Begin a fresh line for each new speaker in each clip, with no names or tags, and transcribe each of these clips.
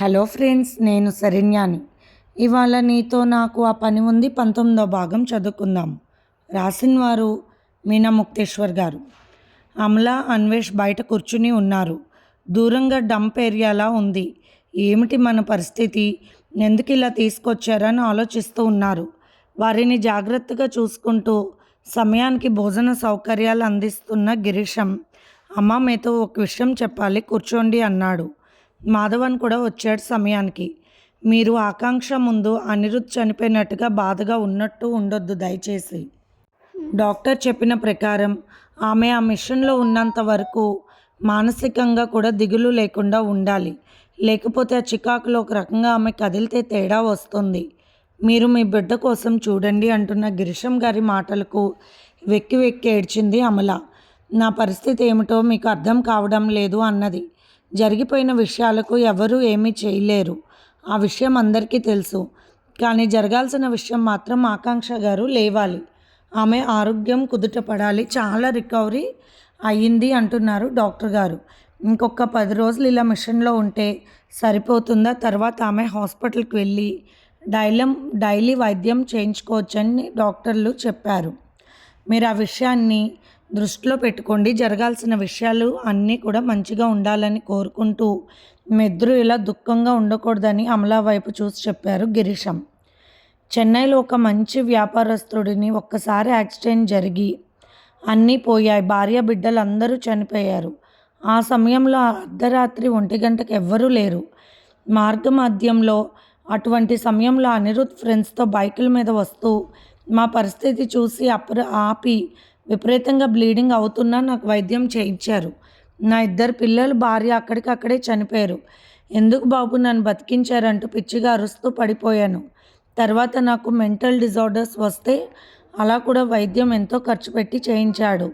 Hello friends నేను సరిన్యాని ఇవాళ నీతో నాకు ఆ పని ఉంది పంతొమ్మిదో భాగం చదువుకుందాం. రాసినవారు మీనా ముక్తేశ్వర్ గారు. అమల అన్వేష్ బయట కూర్చుని ఉన్నారు. దూరంగా డంప్ ఏరియాలా ఉంది. ఏమిటి మన పరిస్థితి? ఎందుకు ఇలా తీసుకొచ్చారని ఆలోచిస్తూ ఉన్నారు. వారిని జాగ్రత్తగా చూసుకుంటూ సమయానికి భోజన సౌకర్యాలు అందిస్తున్న గిరీశం. అమ్మ మీతో ఒక విషయం చెప్పాలి కూర్చోండి అన్నాడు. మాధవన్ కూడా వచ్చాడు సమయానికి. మీరు ఆకాంక్ష ముందు అనిరుద్ధ్ చనిపోయినట్టుగా బాధగా ఉన్నట్టు ఉండొద్దు దయచేసి. డాక్టర్ చెప్పిన ప్రకారం ఆమె ఆ మిషన్లో ఉన్నంత వరకు మానసికంగా కూడా దిగులు లేకుండా ఉండాలి. లేకపోతే ఆ చికాకులో ఒక రకంగా ఆమె కదిలితే తేడా వస్తుంది. మీరు మీ బిడ్డ కోసం చూడండి అంటున్న గిరిశం గారి మాటలకు వెక్కి వెక్కి ఏడ్చింది అమల. నా పరిస్థితి ఏమిటో మీకు అర్థం కావడం లేదు అన్నది. జరిగిపోయిన విషయాలకు ఎవరూ ఏమీ చేయలేరు. ఆ విషయం అందరికీ తెలుసు. కానీ జరగాల్సిన విషయం మాత్రం ఆకాంక్ష గారు లేవాలి. ఆమె ఆరోగ్యం కుదుట పడాలి చాలా రికవరీ అయ్యింది అంటున్నారు డాక్టర్ గారు. ఇంకొక పది రోజులు ఇలా మిషన్లో ఉంటే సరిపోతుందా? తర్వాత ఆమె హాస్పిటల్కి వెళ్ళి డైలం డైలీ వైద్యం చేయించుకోవచ్చని డాక్టర్లు చెప్పారు. మీరు ఆ విషయాన్ని దృష్టిలో పెట్టుకోండి. జరగాల్సిన విషయాలు అన్నీ కూడా మంచిగా ఉండాలని కోరుకుంటూ మెద్రు ఇలా దుఃఖంగా ఉండకూడదని అమలా వైపు చూసి చెప్పారు గిరీశం. చెన్నైలో ఒక మంచి వ్యాపారస్తుడిని ఒక్కసారి యాక్సిడెంట్ జరిగి అన్నీ పోయాయి. భార్య బిడ్డలు అందరూ చనిపోయారు. ఆ సమయంలో అర్ధరాత్రి ఒంటి గంటకు ఎవ్వరూ లేరు. మార్గమాధ్యంలో అటువంటి సమయంలో అనిరుద్ ఫ్రెండ్స్తో బైకుల మీద వస్తూ మా పరిస్థితి చూసి అప్ర ఆపి విపరీతంగా బ్లీడింగ్ అవుతున్నా నాకు వైద్యం చేయించారు. నా ఇద్దరు పిల్లలు భార్య అక్కడికక్కడే చనిపోయారు. ఎందుకు బాబు నన్ను బతికించారంటూ పిచ్చిగా అరుస్తూ పడిపోయాను. తర్వాత నాకు మెంటల్ డిజార్డర్స్ వస్తే అలా కూడా వైద్యం ఎంతో ఖర్చు పెట్టి చేయించాడు.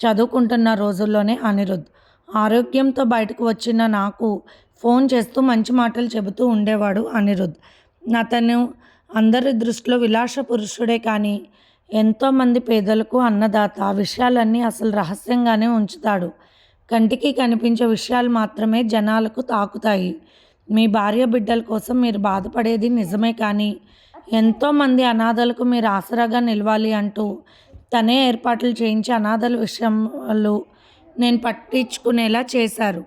చదువుకుంటున్న రోజుల్లోనే అనిరుద్ ఆరోగ్యంతో బయటకు వచ్చిన నాకు ఫోన్ చేస్తూ మంచి మాటలు చెబుతూ ఉండేవాడు అనిరుద్ అతను అందరి దృష్టిలో విలాస పురుషుడే కానీ ఎంతోమంది పేదలకు అన్నదాత. ఆ విషయాలన్నీ అసలు రహస్యంగానే ఉంచుతాడు. కంటికి కనిపించే విషయాలు మాత్రమే జనాలకు తాకుతాయి. మీ భార్య బిడ్డల కోసం మీరు బాధపడేది నిజమే కానీ ఎంతోమంది అనాథలకు మీరు ఆసరాగా నిలవాలి అంటూ తనే ఏర్పాట్లు చేయించి అనాథల విషయాలు నేను పట్టించుకునేలా చేశారు.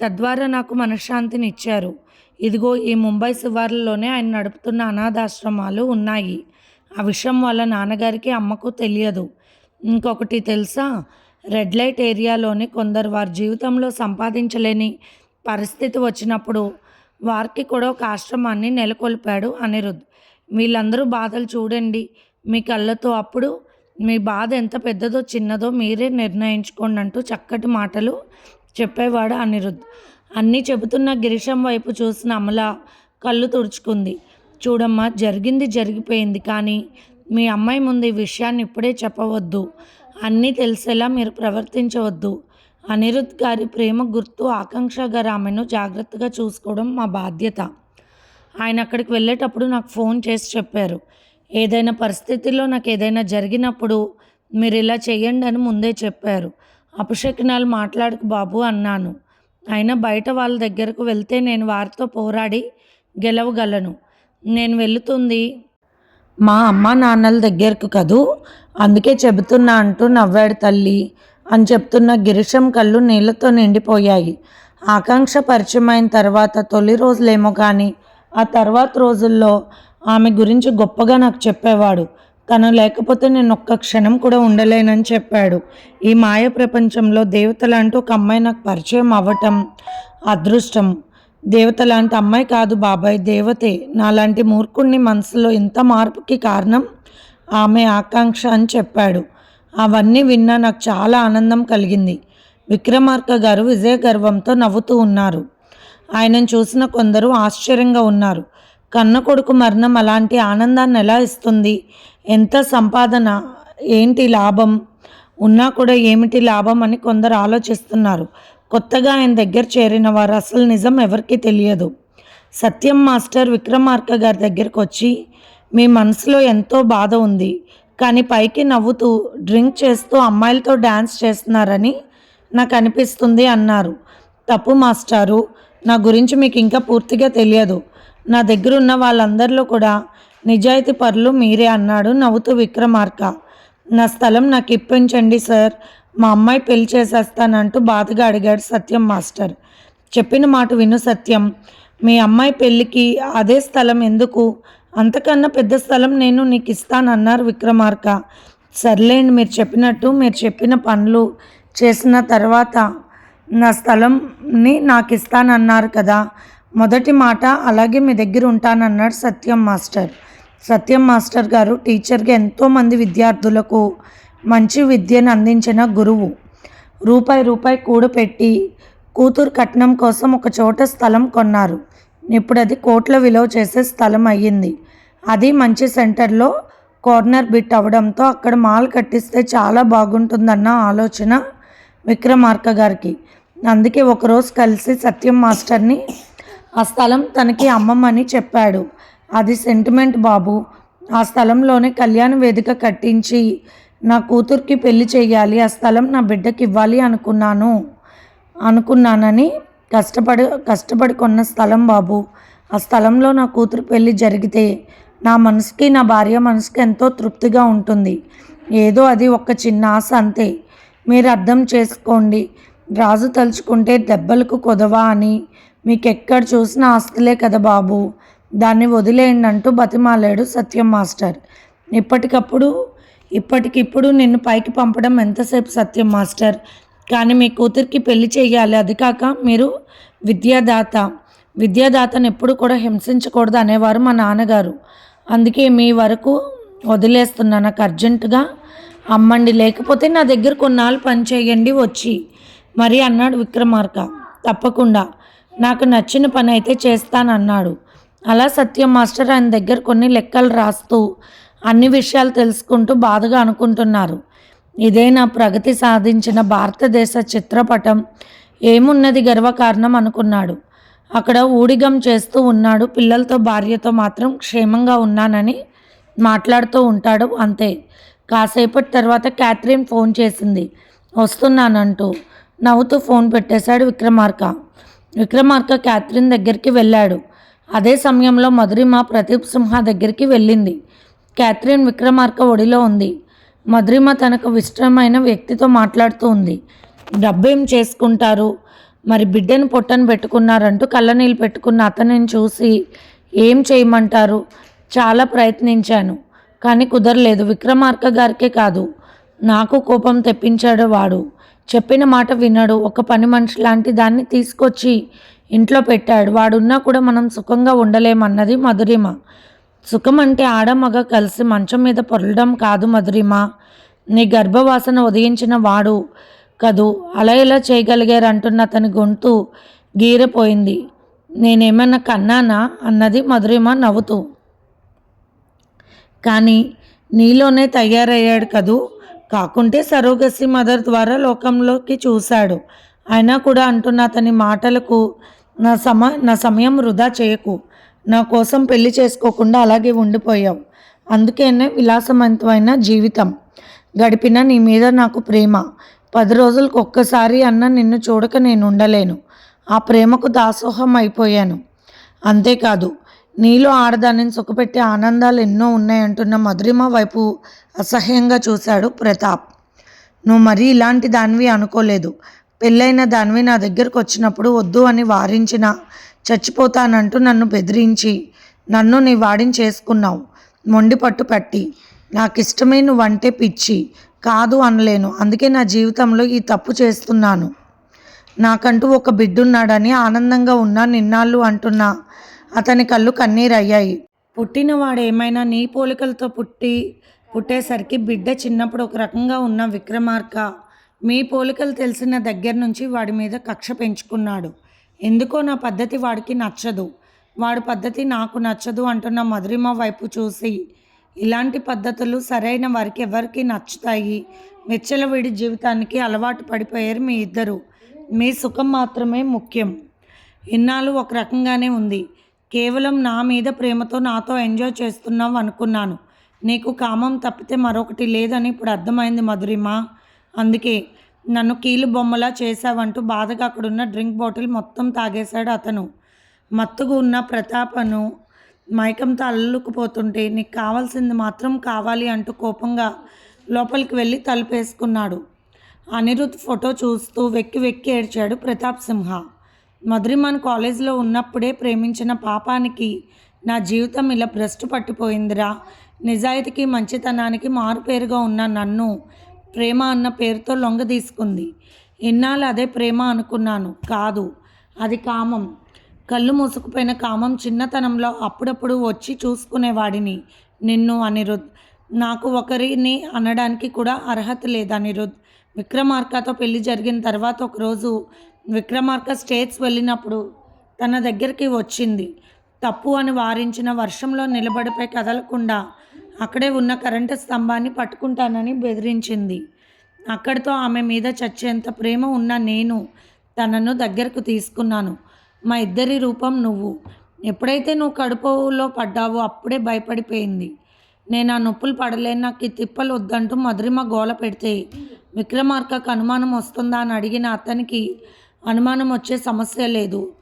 తద్వారా నాకు మనశ్శాంతిని ఇచ్చారు ఇదిగో ఈ ముంబై శివార్లలోనే ఆయన నడుపుతున్న అనాథాశ్రమాలు ఉన్నాయి. ఆ విషయం వాళ్ళ నాన్నగారికి అమ్మకు తెలియదు. ఇంకొకటి తెలుసా? రెడ్ లైట్ ఏరియాలోని కొందరు వారి జీవితంలో సంపాదించలేని పరిస్థితి వచ్చినప్పుడు వారికి కూడా ఒక ఆశ్రమాన్ని నెలకొల్పాడు అనిరుద్. వీళ్ళందరూ బాధలు చూడండి మీ కళ్ళతో అప్పుడు మీ బాధ ఎంత పెద్దదో చిన్నదో మీరే నిర్ణయించుకోండి అంటూ చక్కటి మాటలు చెప్పేవాడు అనిరుద్. అన్నీ చెబుతున్న గిరిశం వైపు చూసిన అమల కళ్ళు తుడుచుకుంది. చూడమ్మా జరిగింది జరిగిపోయింది కానీ మీ అమ్మాయి ముందు ఈ విషయాన్ని ఇప్పుడే చెప్పవద్దు. అన్నీ తెలిసేలా మీరు ప్రవర్తించవద్దు. అనిరుద్ గారి ప్రేమ గుర్తు ఆకాంక్ష గారు ఆమెను జాగ్రత్తగా చూసుకోవడం మా బాధ్యత. ఆయన అక్కడికి వెళ్ళేటప్పుడు నాకు ఫోన్ చేసి చెప్పారు. ఏదైనా పరిస్థితిలో నాకు ఏదైనా జరిగినప్పుడు మీరు ఇలా చేయండి అని ముందే చెప్పారు. అపశకునాలు మాట్లాడకు బాబు అన్నాను. అయినా బయట వాళ్ళ దగ్గరకు వెళ్తే నేను వారితో పోరాడి గెలవగలను. నేను వెళుతుంది. మా అమ్మ నాన్నల దగ్గరకు కదూ అందుకే చెబుతున్నా అంటూ నవ్వాడు తల్లి. అని చెప్తున్న గిరిశం కళ్ళు నీళ్ళతో నిండిపోయాయి. ఆకాంక్ష పరిచయం అయిన తర్వాత తొలి రోజులేమో కానీ ఆ తర్వాత రోజుల్లో ఆమె గురించి గొప్పగా నాకు చెప్పేవాడు. తను లేకపోతే నేను ఒక్క క్షణం కూడా ఉండలేనని చెప్పాడు. ఈ మాయ ప్రపంచంలో దేవతలంటూ ఒక అమ్మాయి నాకు పరిచయం అవ్వటం అదృష్టం. దేవత లాంటి అమ్మాయి కాదు బాబాయ్ దేవతే. నాలాంటి మూర్ఖుణ్ణి మనసులో ఇంత మార్పుకి కారణం ఆమె ఆకాంక్ష అని చెప్పాడు. అవన్నీ విన్నా నాకు చాలా ఆనందం కలిగింది. విక్రమార్క గారు విజయ గర్వంతో నవ్వుతూ ఉన్నారు. ఆయనను చూసిన కొందరు ఆశ్చర్యంగా ఉన్నారు. కన్న కొడుకు మరణం అలాంటి ఆనందాన్ని ఎలా ఇస్తుంది? ఎంత సంపాదన? ఏంటి లాభం? ఉన్నా కూడా ఏమిటి లాభం అని కొందరు ఆలోచిస్తున్నారు. కొత్తగా ఆయన దగ్గర చేరిన వారు అసలు నిజం ఎవరికీ తెలియదు. సత్యం మాస్టర్ విక్రమార్క గారి దగ్గరకు వచ్చి మీ మనసులో ఎంతో బాధ ఉంది కానీ పైకి నవ్వుతూ డ్రింక్ చేస్తూ అమ్మాయిలతో డ్యాన్స్ చేస్తున్నారని నాకు అనిపిస్తుంది అన్నారు. తప్పు మాస్టారు నా గురించి మీకు ఇంకా పూర్తిగా తెలియదు. నా దగ్గర ఉన్న వాళ్ళందరిలో కూడా నిజాయితీ పరులు మీరే అన్నాడు నవ్వుతూ విక్రమార్క. నా స్థలం నాకు ఇప్పించండి సార్ మా అమ్మాయి పెళ్ళి చేసేస్తానంటూ బాధగా అడిగాడు సత్యం మాస్టర్. చెప్పిన మాట విను సత్యం. మీ అమ్మాయి పెళ్ళికి అదే స్థలం ఎందుకు? అంతకన్నా పెద్ద స్థలం నేను నీకు ఇస్తానన్నారు విక్రమార్క. సర్లేండి మీరు చెప్పినట్టు మీరు చెప్పిన పనులు చేసిన తర్వాత నా స్థలంని నాకు ఇస్తానన్నారు కదా. మొదటి మాట అలాగే మీ దగ్గర ఉంటానన్నాడు సత్యం మాస్టర్. సత్యం మాస్టర్ గారు టీచర్గా ఎంతోమంది విద్యార్థులకు మంచి విద్యను అందించిన గురువు. రూపాయి రూపాయి కూడపెట్టి కూతురు కట్నం కోసం ఒక చోట స్థలం కొన్నారు. ఇప్పుడు అది కోట్ల విలువ చేసే స్థలం అయ్యింది. అది మంచి సెంటర్లో కార్నర్ బిట్ అవడంతో అక్కడ మాల్ కట్టిస్తే చాలా బాగుంటుందన్న ఆలోచన విక్రమార్క గారికి. అందుకే ఒకరోజు కలిసి సత్యం మాస్టర్ని ఆ స్థలం తనకి అమ్మమ్మని చెప్పాడు. అది సెంటిమెంట్ బాబు. ఆ స్థలంలోనే కళ్యాణ వేదిక కట్టించి నా కూతురికి పెళ్ళి చేయాలి ఆ స్థలం నా బిడ్డకి ఇవ్వాలి అనుకున్నాను. అనుకున్నానని కష్టపడి కష్టపడి కొన్న స్థలం బాబు. ఆ స్థలంలో నా కూతురు పెళ్ళి జరిగితే నా మనసుకి నా భార్య మనసుకి ఎంతో తృప్తిగా ఉంటుంది. ఏదో అది ఒక చిన్న ఆశ అంతే. మీరు అర్థం చేసుకోండి. రాజు తలుచుకుంటే దెబ్బలకు కొదవా అని. మీకు ఎక్కడ చూసిన ఆస్తులే కదా బాబు. దాన్ని వదిలేయండి అంటూ బతిమాలాడు సత్యం మాస్టర్. ఇప్పటికప్పుడు ఇప్పటికిప్పుడు నిన్ను పైకి పంపడం ఎంతసేపు సత్యం మాస్టర్? కానీ మీ కూతురికి పెళ్ళి చేయాలి. అది కాక మీరు విద్యాదాత. విద్యాదాతను ఎప్పుడు కూడా హింసించకూడదు అనేవారు మా నాన్నగారు. అందుకే మీ వరకు వదిలేస్తున్నా. నాకు అర్జెంటుగా అమ్మండి. లేకపోతే నా దగ్గర కొన్నాళ్ళు పని చేయండి వచ్చి. మరి అన్నాడు విక్రమార్క. తప్పకుండా. నాకు నచ్చిన పని అయితే చేస్తానన్నాడు. అలా సత్యం మాస్టర్ ఆయన దగ్గర కొన్ని లెక్కలు రాస్తూ అన్ని విషయాలు తెలుసుకుంటూ బాధగా అనుకుంటున్నారు. ఇదే నా ప్రగతి సాధించిన భారతదేశ చిత్రపటం. ఏమున్నది గర్వకారణం అనుకున్నాడు. అక్కడ ఊడిగం చేస్తూ ఉన్నాడు. పిల్లలతో భార్యతో మాత్రం క్షేమంగా ఉన్నానని మాట్లాడుతూ ఉంటాడు. అంతే. కాసేపటి తర్వాత క్యాథరిన్ ఫోన్ చేసింది. వస్తున్నానంటూ నవ్వుతూ ఫోన్ పెట్టేశాడు విక్రమార్క. విక్రమార్క క్యాథరిన్ దగ్గరికి వెళ్ళాడు. అదే సమయంలో మధురిమ ప్రదీప్ సింహ దగ్గరికి వెళ్ళింది. క్యాథరిన్ విక్రమార్క ఒడిలో ఉంది. మధురిమ తనకు ఇష్టమైన వ్యక్తితో మాట్లాడుతూ ఉంది. డబ్బేం చేసుకుంటారు? మరి బిడ్డను పొట్టను పెట్టుకున్నారంటూ కళ్ళనీళ్ళు పెట్టుకున్న అతనిని చూసి ఏం చేయమంటారు? చాలా ప్రయత్నించాను కానీ కుదరలేదు. విక్రమార్క గారికే కాదు నాకు కోపం తెప్పించాడు వాడు. చెప్పిన మాట వినడు. ఒక పని మనిషి లాంటి దాన్ని తీసుకొచ్చి ఇంట్లో పెట్టాడు. వాడున్నా కూడా మనం సుఖంగా ఉండలేమన్నది మధురిమ. సుఖం అంటే ఆడ మగ కలిసి మంచం మీద పొరలడం కాదు మధురిమ. నీ గర్భవాసన ఉదయించిన వాడు కదూ అలా ఎలా చేయగలిగారు అంటున్న అతని గొంతు గీరపోయింది. నేనేమన్నా కన్నానా? అన్నది మధురిమ నవ్వుతూ. కానీ నీలోనే తయారయ్యాడు కదూ? కాకుంటే సరోగసి మదర్ ద్వారా లోకంలోకి చూశాడు. అయినా కూడా అంటున్న అతని మాటలకు నా సమ నా సమయం వృధా చేయకు. నా కోసం పెళ్ళి చేసుకోకుండా అలాగే ఉండిపోయావు. అందుకేనే విలాసవంతమైన జీవితం. గడిపిన నీ మీద నాకు ప్రేమ. పది రోజులకు ఒక్కసారి అన్న నిన్ను చూడక నేను ఉండలేను. ఆ ప్రేమకు దాసోహం అయిపోయాను. అంతేకాదు నీలో ఆడదానిని సుఖపెట్టే ఆనందాలు ఎన్నో ఉన్నాయంటున్న మధురిమ వైపు అసహ్యంగా చూశాడు ప్రతాప్. నువ్వు మరీ ఇలాంటి దానివి అనుకోలేదు. పెళ్ళైన దానివి నా దగ్గరకు వచ్చినప్పుడు వద్దు అని వారించిన చచ్చిపోతానంటూ నన్ను బెదిరించి నన్ను నీ వాడిని చేసుకున్నావు. మొండి పట్టు పట్టి నాకు ఇష్టమే నువ్వంటే పిచ్చి కాదు అనలేను. అందుకే నా జీవితంలో ఈ తప్పు చేస్తున్నాను. నాకంటూ ఒక బిడ్డున్నాడని ఆనందంగా ఉన్నా నిన్నాళ్ళు అంటున్నా అతని కళ్ళు కన్నీరయ్యాయి. పుట్టినవాడు ఏమైనా నీ పోలికలతో పుట్టి పుట్టేసరికి బిడ్డ చిన్నప్పుడు ఒక రకంగా ఉన్న విక్రమార్క మీ పోలికలు తెలిసిన దగ్గర నుంచి వాడి మీద కక్ష పెంచుకున్నాడు. ఎందుకో నా పద్ధతి వాడికి నచ్చదు. వాడి పద్ధతి నాకు నచ్చదు అంటున్న మధురిమ వైపు చూసి ఇలాంటి పద్ధతులు సరైన వారికి ఎవరికి నచ్చుతాయి. విచ్చలవిడి జీవితానికి అలవాటు పడిపోయారు మీ ఇద్దరు. మీ సుఖం మాత్రమే ముఖ్యం. ఇన్నాళ్ళు ఒక రకంగానే ఉంది. కేవలం నా మీద ప్రేమతో నాతో ఎంజాయ్ చేస్తున్నావు అనుకున్నాను. నీకు కామం తప్పితే మరొకటి లేదని ఇప్పుడు అర్థమైంది మధురిమ. అందుకే నన్ను కీలు బొమ్మలా చేశావంటూ బాధగా అక్కడున్న డ్రింక్ బాటిల్ మొత్తం తాగేశాడు అతను. మత్తుగా ఉన్న ప్రతాపను మైకంతో అల్లుకుపోతుంటే నీకు కావాల్సింది మాత్రం కావాలి అంటూ కోపంగా లోపలికి వెళ్ళి తలుపేసుకున్నాడు. అనిరుద్ ఫోటో చూస్తూ వెక్కి వెక్కి ఏడ్చాడు ప్రతాప్ సింహ. మధురిమాన్ కాలేజీలో ఉన్నప్పుడే ప్రేమించిన పాపానికి నా జీవితం ఇలా భ్రష్టు పట్టిపోయిందిరా. నిజాయితీకి మంచితనానికి మారుపేరుగా ఉన్న నన్ను ప్రేమ అన్న పేరుతో లొంగ తీసుకుంది. ఇన్నాళ్ళు అదే ప్రేమ అనుకున్నాను. కాదు అది కామం. కళ్ళు మూసుకుపోయిన కామం చిన్నతనంలో అప్పుడప్పుడు వచ్చి చూసుకునేవాడిని. నిన్ను అనిరుద్ నాకు ఒకరిని అనడానికి కూడా అర్హత లేదు అనిరుద్. విక్రమార్కతో పెళ్ళి జరిగిన తర్వాత ఒకరోజు విక్రమార్క స్టేట్స్ వెళ్ళినప్పుడు తన దగ్గరికి వచ్చింది. తప్పు అని వారించిన వర్షంలో నిలబడిపై కదలకుండా అక్కడే ఉన్న కరెంటు స్తంభాన్ని పట్టుకుంటానని బెదిరించింది. అక్కడితో ఆమె మీద చచ్చేంత ప్రేమ ఉన్న నేను తనను దగ్గరకు తీసుకున్నాను. మా ఇద్దరి రూపం నువ్వు. ఎప్పుడైతే నువ్వు కడుపులో పడ్డావో అప్పుడే భయపడిపోయింది. నేను ఆ నొప్పులు పడలేను నాకు ఈ తిప్పలు వద్దంటూ మధురిమ గోల పెడితే విక్రమార్కకు అనుమానం వస్తుందా అని అడిగిన అతనికి అనుమానం వచ్చే సమస్య లేదు.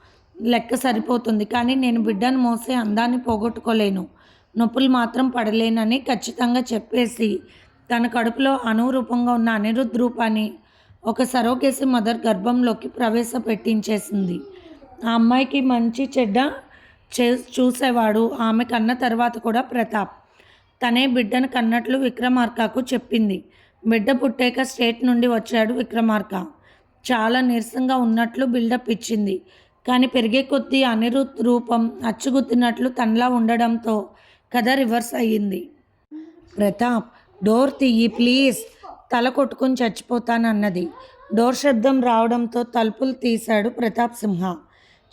లెక్క సరిపోతుంది కానీ నేను బిడ్డను మోసే అందాన్ని పోగొట్టుకోలేను. నొప్పులు మాత్రం పడలేనని ఖచ్చితంగా చెప్పేసి తన కడుపులో అనురూపంగా ఉన్న అనిరుద్ధ్ రూపాన్ని ఒక సరోగేసి మదర్ గర్భంలోకి ప్రవేశపెట్టించేసింది. ఆ అమ్మాయికి మంచి చెడ్డ చే చూసేవాడు. ఆమె కన్న తర్వాత కూడా ప్రతాప్. తనే బిడ్డను కన్నట్లు విక్రమార్కకు చెప్పింది. బిడ్డ పుట్టాక స్టేట్ నుండి వచ్చాడు విక్రమార్క. చాలా నీరసంగా ఉన్నట్లు బిల్డప్ ఇచ్చింది. కానీ పెరిగే కొద్దీ అనిరుద్ధ రూపం అచ్చుగుద్దినట్లు తనలా ఉండడంతో కథ రివర్స్ అయ్యింది. ప్రతాప్ డోర్ తీయి ప్లీజ్. తల కొట్టుకుని చచ్చిపోతానన్నది. డోర్ శబ్దం రావడంతో తలుపులు తీశాడు ప్రతాప్ సింహ.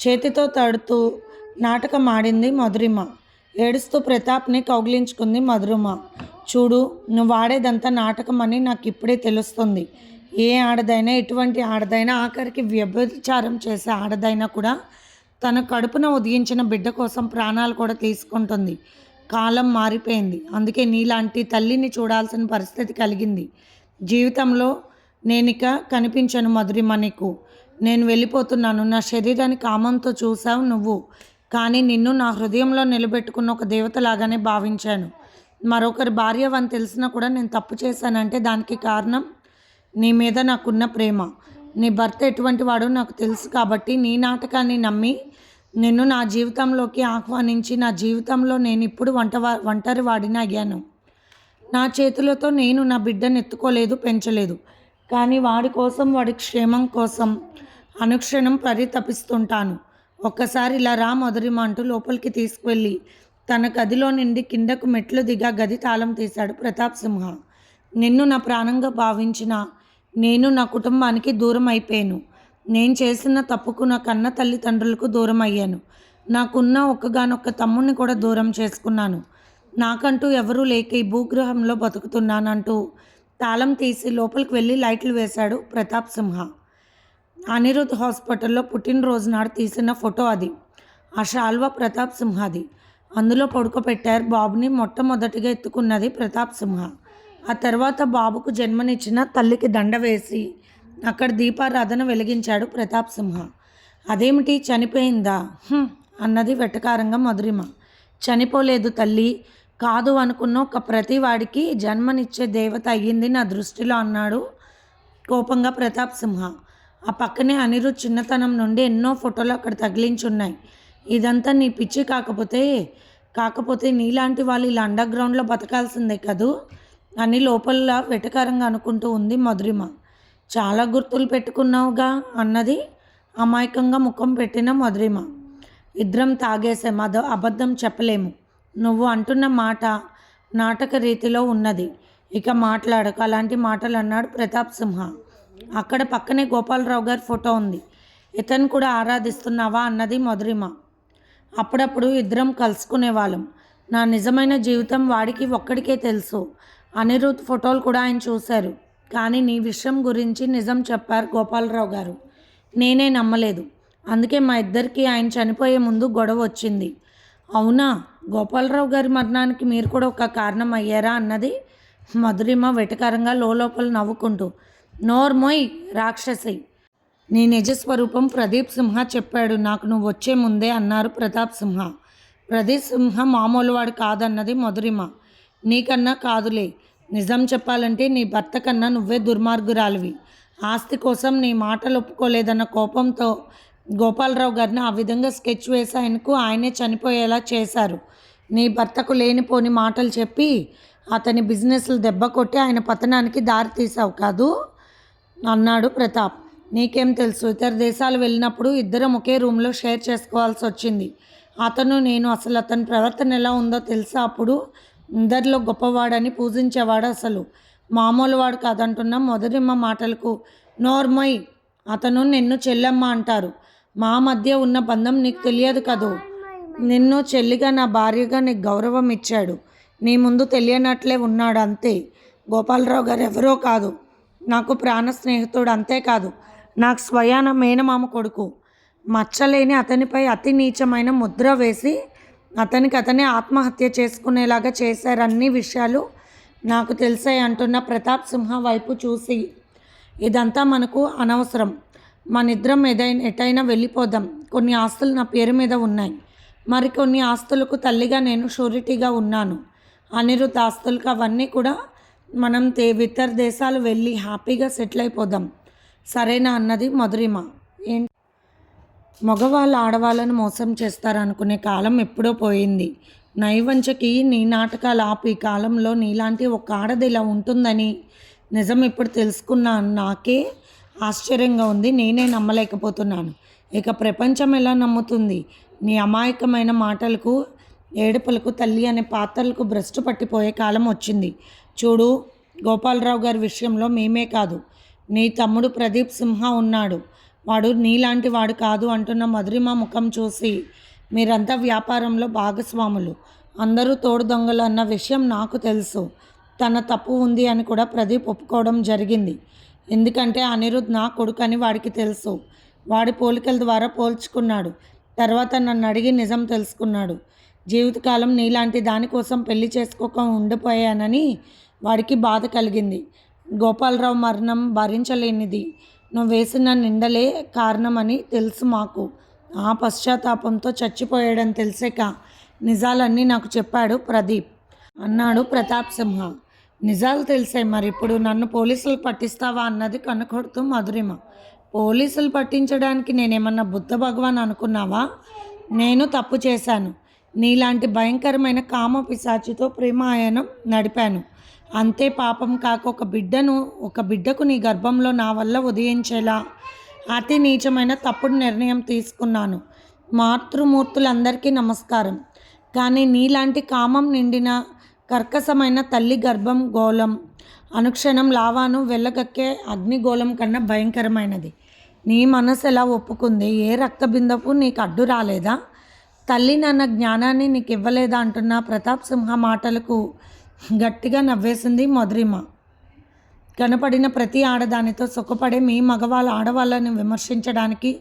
చేతితో తడుతూ నాటకం ఆడింది మధురిమ. ఏడుస్తూ ప్రతాప్ని కౌగిలించుకుంది మధురిమ. చూడు నువ్వు ఆడేదంతా నాటకం అని నాకు ఇప్పుడే తెలుస్తుంది. ఏ ఆడదైనా ఎటువంటి ఆడదైనా ఆఖరికి వ్యభిచారం చేసే ఆడదైనా కూడా తన కడుపున ఉదయించిన బిడ్డ కోసం ప్రాణాలు కూడా తీసుకుంటుంది. కాలం మారిపోయింది. అందుకే నీలాంటి తల్లిని చూడాల్సిన పరిస్థితి కలిగింది. జీవితంలో నేనిక కనిపించను మధురిమ నీకు. నేను వెళ్ళిపోతున్నాను. నా శరీరాన్ని కామంతో చూసావు నువ్వు. కానీ నిన్ను నా హృదయంలో నిలబెట్టుకున్న ఒక దేవతలాగానే భావించాను. మరొకరి భార్య అని తెలిసినా కూడా నేను తప్పు చేశానంటే దానికి కారణం? నీ మీద నాకున్న ప్రేమ. నీ భర్త ఎటువంటి వాడో నాకు తెలుసు కాబట్టి నీ నాటకాన్ని నమ్మి నిన్ను నా జీవితంలోకి ఆహ్వానించి నా జీవితంలో నేను ఇప్పుడు వంట ఒంటరి వాడిని అయ్యాను. నా చేతులతో నేను నా బిడ్డను ఎత్తుకోలేదు పెంచలేదు. కానీ వాడి కోసం వాడి క్షేమం కోసం అనుక్షణం పరితపిస్తుంటాను ఒక్కసారి ఇలా రా మొదరిమ అంటూ లోపలికి తీసుకువెళ్ళి తన గదిలో నుండి కిందకు మెట్లు దిగా గది తాళం తీశాడు ప్రతాప్ సింహ. నిన్ను నా ప్రాణంగా భావించిన నేను నా కుటుంబానికి దూరం అయిపోయాను నేను చేసిన తప్పుకు నా కన్న తల్లిదండ్రులకు దూరం అయ్యాను. నాకున్న ఒక్కగానొక్క తమ్ముడిని కూడా దూరం చేసుకున్నాను. నాకంటూ ఎవరూ లేక ఈ భూగ్రహంలో బతుకుతున్నానంటూ తాళం తీసి లోపలికి వెళ్ళి లైట్లు వేశాడు ప్రతాప్ సింహ. అనిరుద్ హాస్పిటల్లో పుట్టినరోజు నాడు తీసిన ఫోటో అది. ఆ షాల్వా ప్రతాప్ సింహది. అందులో పడుకోబెట్టారు బాబుని మొట్టమొదటిగా ఎత్తుకున్నది ప్రతాప్ సింహ. ఆ తర్వాత బాబుకు జన్మనిచ్చిన తల్లికి దండ వేసి అక్కడ దీపారాధన వెలిగించాడు ప్రతాప్ సింహ. అదేమిటి? చనిపోయిందా? అన్నది వెటకారంగా మధురిమ. చనిపోలేదు తల్లి. కాదు అనుకున్న ఒక ప్రతి వాడికి జన్మనిచ్చే దేవత అయ్యింది నా దృష్టిలో అన్నాడు కోపంగా ప్రతాప్ సింహ. ఆ పక్కనే అనిరుద్ చిన్నతనం నుండి ఎన్నో ఫోటోలు అక్కడ తగిలించున్నాయి. ఇదంతా నీ పిచ్చి కాకపోతే కాకపోతే నీలాంటి వాళ్ళు ఇలా అండర్ గ్రౌండ్లో బతకాల్సిందే కదూ? అని లోపల వెటకారంగా అనుకుంటూ ఉంది మధురిమ. చాలా గుర్తులు పెట్టుకున్నావుగా అన్నది అమాయకంగా ముఖం పెట్టిన మధురిమ. ఇద్దరం తాగేసే మద అబద్ధం చెప్పలేము. నువ్వు అంటున్న మాట నాటక రీతిలో ఉన్నది. ఇక మాట్లాడక. అలాంటి మాటలు అన్నాడు ప్రతాప్ సింహ. అక్కడ పక్కనే గోపాలరావు గారి ఫోటో ఉంది. ఇతను కూడా ఆరాధిస్తున్నావా అన్నది మధురిమ. అప్పుడప్పుడు ఇద్దరం కలుసుకునేవాళ్ళం నా నిజమైన జీవితం వాడికి ఒక్కడికే తెలుసు. అనిరుద్ ఫోటోలు కూడా ఆయన చూశారు. కానీ నీ విషయం గురించి నిజం చెప్పారు గోపాలరావు గారు. నేనే నమ్మలేదు. అందుకే మా ఇద్దరికి ఆయన చనిపోయే ముందు గొడవ వచ్చింది. అవునా? గోపాలరావు గారి మరణానికి మీరు కూడా ఒక కారణం అయ్యారా అన్నది మధురిమ వెటకారంగా లోపల నవ్వుకుంటూ నోర్మోయ్ రాక్షసి. నీ నిజస్వరూపం ప్రదీప్ సింహ చెప్పాడు. నాకు నువ్వు వచ్చే ముందే అన్నారు ప్రతాప్ సింహ. ప్రదీప్ సింహ మామూలు వాడు కాదన్నది మధురిమ. నీకన్నా కాదులే. నిజం చెప్పాలంటే నీ భర్త కన్నా నువ్వే దుర్మార్గురాలివి. ఆస్తి కోసం నీ మాటలు ఒప్పుకోలేదన్న కోపంతో గోపాలరావు గారిని ఆ విధంగా స్కెచ్ వేసాయనకు ఆయనే చనిపోయేలా చేశారు. నీ భర్తకు లేనిపోని మాటలు చెప్పి అతని బిజినెస్లు దెబ్బ కొట్టి ఆయన పతనానికి దారి తీసావు కాదు? అన్నాడు ప్రతాప్. నీకేం తెలుసు? ఇతర దేశాలు వెళ్ళినప్పుడు ఇద్దరం ఒకే రూమ్లో షేర్ చేసుకోవాల్సి వచ్చింది. అతను నేను అసలు అతని ప్రవర్తన ఎలా ఉందో తెలుసా అప్పుడు? అందరిలో గొప్పవాడని పూజించేవాడు అసలు. మామూలు వాడు కాదంటున్న మొదటిమ్మ మాటలకు నోర్మై అతను నిన్ను చెల్లెమ్మ అంటారు. మా మధ్య ఉన్న బంధం నీకు తెలియదు కదూ? నిన్ను చెల్లిగా నా భార్యగా నీకు గౌరవం ఇచ్చాడు. నీ ముందు తెలియనట్లే ఉన్నాడు అంతే. గోపాలరావు గారు ఎవరో కాదు. నాకు ప్రాణ స్నేహితుడు అంతేకాదు నాకు స్వయాన మేనమామ కొడుకు. మచ్చలేని అతనిపై అతి నీచమైన ముద్ర వేసి అతనికి అతనే ఆత్మహత్య చేసుకునేలాగా చేశారు అన్ని విషయాలు నాకు తెలిసాయి అంటున్న ప్రతాప్ సింహ వైపు చూసి. ఇదంతా మనకు అనవసరం. మనిద్దరం ఏదైనా ఎటైనా వెళ్ళిపోదాం. కొన్ని ఆస్తులు నా పేరు మీద ఉన్నాయి. మరికొన్ని ఆస్తులకు తల్లిగా నేను షూరిటీగా ఉన్నాను. అనిరుద్ధ ఆస్తులకు అవన్నీ కూడా మనం తే ఇతర దేశాలు వెళ్ళి హ్యాపీగా సెటిల్ అయిపోదాం. సరేనా అన్నది మధురిమ. మగవాళ్ళు ఆడవాళ్ళను మోసం చేస్తారనుకునే కాలం ఎప్పుడో పోయింది. నైవంచకి నీ నాటకాలు ఆపి. ఈ కాలంలో నీలాంటి ఒక ఆడది ఇలా ఉంటుందని నిజం ఇప్పుడు తెలుసుకున్నా నాకే ఆశ్చర్యంగా ఉంది. నేనే నమ్మలేకపోతున్నాను. ఇక ప్రపంచం ఎలా నమ్ముతుంది? నీ అమాయకమైన మాటలకు ఏడుపలకు తల్లి అనే పాత్రలకు భ్రష్టు పట్టిపోయే కాలం వచ్చింది. చూడు గోపాలరావు గారి విషయంలో మేమే కాదు. నీ తమ్ముడు ప్రదీప్ సింహ ఉన్నాడు. వాడు నీలాంటి వాడు కాదు అంటున్న మధురిమ ముఖం చూసి మీరంతా వ్యాపారంలో భాగస్వాములు. అందరూ తోడు దొంగలు అన్న విషయం నాకు తెలుసు. తన తప్పు ఉంది అని కూడా ప్రదీప్ ఒప్పుకోవడం జరిగింది. ఎందుకంటే అనిరుద్ నా కొడుకు అని వాడికి తెలుసు. వాడి పోలికల ద్వారా పోల్చుకున్నాడు. తర్వాత నన్ను అడిగి నిజం తెలుసుకున్నాడు. జీవితకాలం నీలాంటి దానికోసం పెళ్ళి చేసుకోక ఉండిపోయానని వాడికి బాధ కలిగింది. గోపాలరావు మరణం భరించలేనిది. నువ్వు వేసిన నిందలే కారణమని తెలుసు మాకు. ఆ పశ్చాత్తాపంతో చచ్చిపోయాడని తెలిసాక నిజాలన్నీ నాకు చెప్పాడు ప్రదీప్. అన్నాడు ప్రతాప్ సింహ. నిజాలు తెలిసాయి మరి ఇప్పుడు నన్ను పోలీసులు పట్టిస్తావా అన్నది కనుకొడుతూ మధురిమ. పోలీసులు పట్టించడానికి నేనేమన్నా బుద్ధ భగవాన్ అనుకున్నావా? నేను తప్పు చేశాను. నీలాంటి భయంకరమైన కామ పిశాచితో ప్రేమాయణం నడిపాను. అంతే పాపం కాక ఒక బిడ్డను ఒక బిడ్డకు నీ గర్భంలో నా వల్ల ఉదయించేలా అతి నీచమైన తప్పుడు నిర్ణయం తీసుకున్నాను. మాతృమూర్తులందరికీ నమస్కారం. కానీ నీలాంటి కామం నిండిన కర్కశమైన తల్లి గర్భం గోళం అనుక్షణం లావాను వెళ్ళగక్కే అగ్నిగోళం కన్నా భయంకరమైనది. నీ మనసు ఎలా ఒప్పుకుంది? ఏ రక్తబిందపు నీకు అడ్డు రాలేదా? తల్లి నాన్న జ్ఞానాన్ని నీకు ఇవ్వలేదా అంటున్న ప్రతాప్ సింహ మాటలకు గట్టిగా నవ్వేసింది మధురిమ. కనపడిన ప్రతి ఆడదానితో సుఖపడే మీ మగవాళ్ళ ఆడవాళ్ళని విమర్శించడానికి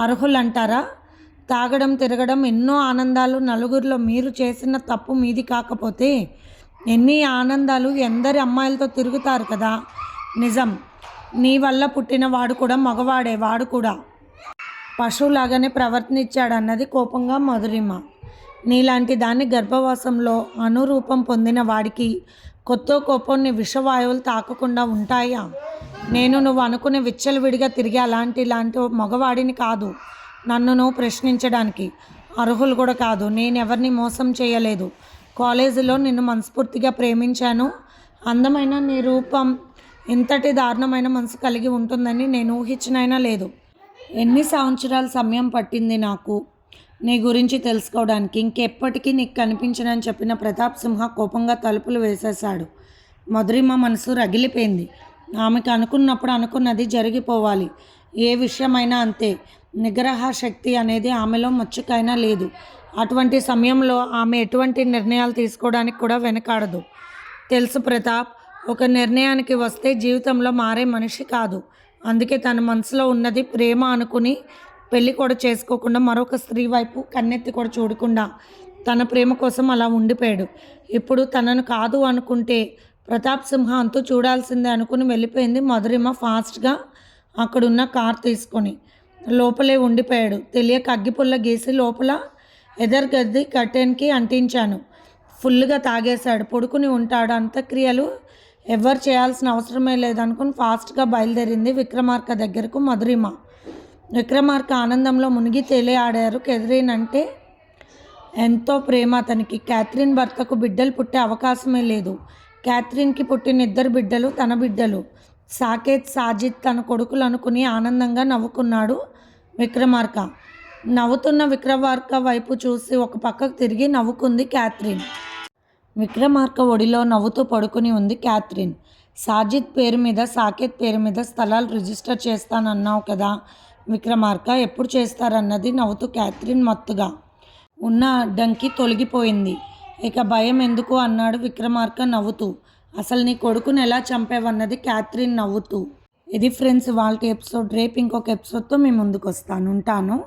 అర్హులంటారా? తాగడం తిరగడం ఎన్నో ఆనందాలు నలుగురిలో మీరు చేసిన తప్పు మీది కాకపోతే ఎన్ని ఆనందాలు ఎందరి అమ్మాయిలతో తిరుగుతారు కదా? నిజం. నీ వల్ల పుట్టిన వాడు కూడా మగవాడే వాడు కూడా. పశువులాగానే ప్రవర్తించాడన్నది కోపంగా మధురిమ. నీలాంటి దాన్ని గర్భవాసంలో అనురూపం పొందిన వాడికి కొత్త కోపాన్ని విషవాయువులు తాకకుండా ఉంటాయా? నేను నువ్వు అనుకునే విచ్చలవిడిగా తిరిగి అలాంటి ఇలాంటి మగవాడిని కాదు నన్ను నువ్వు ప్రశ్నించడానికి అర్హులు కూడా కాదు. నేను ఎవరిని మోసం చేయలేదు. కాలేజీలో నిన్ను మనస్ఫూర్తిగా ప్రేమించాను. అందమైన నీ రూపం ఇంతటి దారుణమైన మనసు కలిగి ఉంటుందని నేను ఊహించినైనా లేదు. ఎన్ని సంవత్సరాల సమయం పట్టింది నాకు? నీ గురించి తెలుసుకోవడానికి ఇంకెప్పటికీ నీకు కనిపించనని చెప్పిన ప్రతాప్ సింహ కోపంగా తలుపులు వేసేశాడు. మధురిమ మనసు రగిలిపోయింది. ఆమెకు అనుకున్నప్పుడు అనుకున్నది జరిగిపోవాలి. ఏ విషయమైనా అంతే. నిగ్రహ శక్తి అనేది ఆమెలో మచ్చుకైనా లేదు. అటువంటి సమయంలో ఆమె ఎటువంటి నిర్ణయాలు తీసుకోవడానికి కూడా వెనకాడదు. తెలుసు ప్రతాప్ ఒక నిర్ణయానికి వస్తే జీవితంలో మారే మనిషి కాదు. అందుకే తన మనసులో ఉన్నది ప్రేమ అనుకుని పెళ్ళి కూడా చేసుకోకుండా మరొక స్త్రీ వైపు కన్నెత్తి కూడా చూడకుండా తన ప్రేమ కోసం అలా ఉండిపోయాడు. ఇప్పుడు తనను కాదు అనుకుంటే ప్రతాప్ సింహ అంతూ చూడాల్సిందే అనుకుని వెళ్ళిపోయింది మధురిమ ఫాస్ట్గా అక్కడున్న కార్ తీసుకొని. లోపలే ఉండిపోయాడు. తెలియక అగ్గిపుల్ల గీసి లోపల ఎదర్గద్ది కర్టెన్కి అంటించాను. ఫుల్గా తాగేశాడు. పడుకుని ఉంటాడు. అంత్యక్రియలు ఎవరు చేయాల్సిన అవసరమే లేదనుకుని ఫాస్ట్గా బయలుదేరింది విక్రమార్క దగ్గరకు మధురిమ. విక్రమార్క ఆనందంలో మునిగి తేలియాడారు కెథరిన్ అంటే ఎంతో ప్రేమ అతనికి. క్యాథరిన్ భర్తకు బిడ్డలు పుట్టే అవకాశమే లేదు. క్యాథరిన్కి పుట్టిన ఇద్దరు బిడ్డలు తన బిడ్డలు. సాకేత్ సాజిద్ తన కొడుకులు అనుకుని ఆనందంగా నవ్వుకున్నాడు విక్రమార్క. నవ్వుతున్న విక్రమార్క వైపు చూసి ఒక పక్కకు తిరిగి నవ్వుకుంది క్యాథరిన్. విక్రమార్క ఒడిలో నవ్వుతూ పడుకుని ఉంది క్యాథరిన్. సాజిద్ పేరు మీద సాకేత్ పేరు మీద స్థలాలు రిజిస్టర్ చేస్తానన్నావు కదా. విక్రమార్క ఎప్పుడు చేస్తారన్నది నవ్వుతూ క్యాథరిన్ మత్తుగా. ఉన్న అడ్డంకి తొలగిపోయింది. ఇక భయం ఎందుకు అన్నాడు విక్రమార్క నవ్వుతూ. అసలు నీ కొడుకుని ఎలా చంపేవన్నది క్యాథరిన్ నవ్వుతూ. ఇది ఫ్రెండ్స్ వాళ్ళ ఎపిసోడ్. రేపు ఇంకొక ఎపిసోడ్తో మీ ముందుకు వస్తాను ఉంటాను.